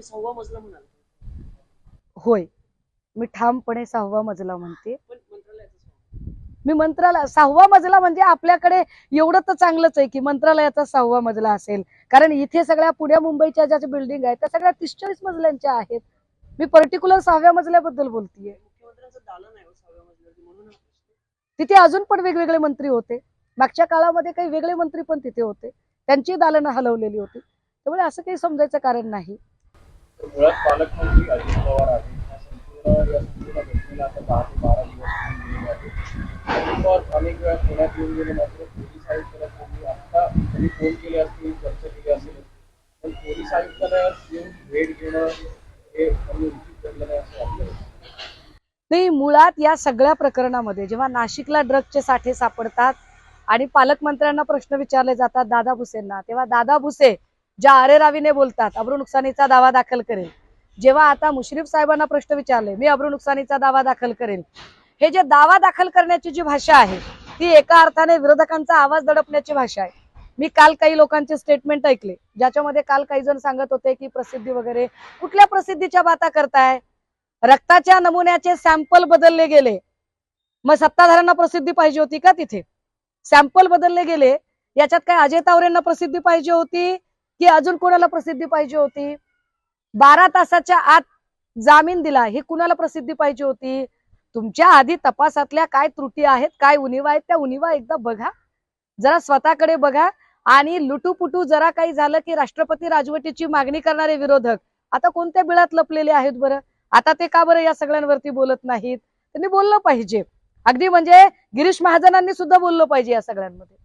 तुम्ही सहावा मजला म्हणाल. होय. मी ठामपणे सहावा मजला म्हणते. पण मंत्रालयाचा सहावा. मी मंत्रालय सहावा मजला म्हणजे आपल्याकडे एवढं तर चांगलंच आहे की मंत्रालयाचा सहावा मजला असेल. कारण इथे सगळ्या पुण्या मुंबईच्या ज्या बिल्डिंग आहेत त्या सगळ्या तीस चाळीस मजल्यांच्या आहेत. मी पर्टिक्युलर सहाव्या मजल्याबद्दल बोलतीये. मुख्यमंत्र्यांचं दालन आहे हो सहाव्या मजल्यावरती म्हणून हा प्रश्न. तिथे अजून पण वेगवेगळे मंत्री होते. मागच्या काळामध्ये काही वेगळे मंत्री पण तिथे होते. त्यांची दालनं हलवलेली होती. त्यामुळे असं काही समजायचं कारण नाही. मुळात पालकमंत्री अजित पवार आहेत. संपूर्ण या संपूर्ण घटनेला आता दहा ते बारा दिवस गेलेले आहेत. अजित पवार अनेक वेळा पुण्यात येऊन गेले मात्र पोलीस आयुक्ताला त्यांनी त्यांनी फोन केले असतील चर्चा केली असेल पण पोलीस आयुक्ताला येऊन भेट घेणं हे त्यांनी उचित ठरलं नाही असं नाही मुळात या सगळ्या प्रकरणामध्ये जेव्हा नाशिकला ड्रगचे साठे सापडतात आणि पालकमंत्र्यांना प्रश्न विचारले जातात दादा भुसेंना तेव्हा दादा भुसे ज्या अरेरावीने बोलतात अब्रू नुकसानीचा दावा दाखल करेल. जेव्हा आता मुश्रीफ साहेबांना प्रश्न विचारले मी अब्रू नुकसानीचा दावा दाखल करेल. हे जे दावा दाखल करण्याची जी भाषा आहे ती एका अर्थाने विरोधकांचा आवाज दडपण्याची भाषा आहे. मी काल काही लोकांचे स्टेटमेंट ऐकले ज्याच्यामध्ये काल काही जण सांगत होते की प्रसिद्धी वगैरे कुठल्या प्रसिद्धीच्या बाता करताय? रक्ताच्या नमुन्याचे सॅम्पल बदलले गेले. मग सत्ताधाऱ्यांना प्रसिद्धी पाहिजे होती का तिथे? सॅम्पल बदलले गेले. याच्यात काय अजय तावरेंना प्रसिद्धी पाहिजे होती? की अजून कोणाला प्रसिद्धी पाहिजे होती? बारा तासाच्या आत जामीन दिला ही कुणाला प्रसिद्धी पाहिजे होती? तुमच्या आधी तपासातल्या काय त्रुटी आहेत काय उणिवा आहेत त्या उणिवा एकदा बघा. जरा स्वतःकडे बघा आणि लुटूपुटू जरा काही झालं की राष्ट्रपती राजवटीची मागणी करणारे विरोधक आता कोणत्या बिळात लपलेले आहेत बरं? आता ते का बरं या सगळ्यांवरती बोलत नाहीत? त्यांनी बोललं पाहिजे. अगदी म्हणजे गिरीश महाजनांनी सुद्धा बोललं पाहिजे या सगळ्यांमध्ये.